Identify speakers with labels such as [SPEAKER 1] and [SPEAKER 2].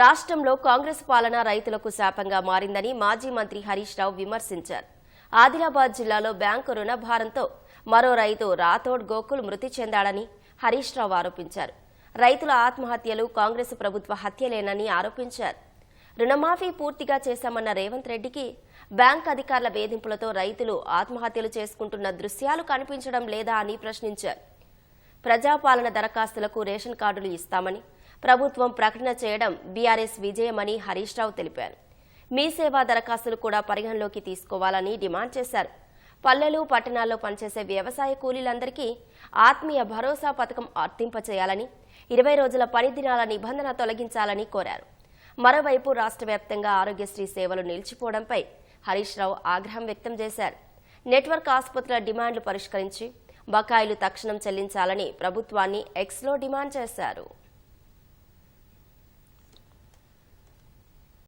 [SPEAKER 1] రాష్ట్రంలో కాంగ్రెస్ పాలన రైతులకు శాపంగా మారిందని మాజీ మంత్రి హరీష్ రావు విమర్శించారు. ఆదిలాబాద్ జిల్లాలో బ్యాంకు రుణభారంతో మరో రైతు రాథోడ్ గోకుల్ మృతి చెందాడని హరీష్ రావు ఆరోపించారు. రైతుల ఆత్మహత్యలు కాంగ్రెస్ ప్రభుత్వ హత్యలేనని ఆరోపించారు. రుణమాఫీ పూర్తిగా చేశామన్న రేవంత్ రెడ్డికి బ్యాంక్ అధికారుల వేధింపులతో రైతులు ఆత్మహత్యలు చేసుకుంటున్న దృశ్యాలు కనిపించడం లేదా అని ప్రశ్నించారు. ప్రజాపాలన దరఖాస్తులకు రేషన్ కార్డులు ఇస్తామని ప్రభుత్వం ప్రకటన చేయడం బీఆర్ఎస్ విజయమని హరీష్ రావు తెలిపారు. మీ సేవా దరఖాస్తులు కూడా పరిగణలోకి తీసుకోవాలని డిమాండ్ చేశారు. పల్లెలు పట్టణాల్లో పనిచేసే వ్యవసాయ కూలీలందరికీ ఆత్మీయ భరోసా పథకం వర్తింపచేయాలని ఇరవై రోజుల పని దినాల నిబంధన తొలగించాలని కోరారు. మరోవైపు రాష్ట్ర వ్యాప్తంగా ఆరోగ్యశ్రీ సేవలు నిలిచిపోవడంపై హరీష్ రావు ఆగ్రహం వ్యక్తం చేశారు. నెట్వర్క్ ఆసుపత్రుల డిమాండ్లు పరిష్కరించి బకాయిలు తక్షణం చెల్లించాలని ప్రభుత్వాన్ని ఎక్స్లో డిమాండ్ చేశారు.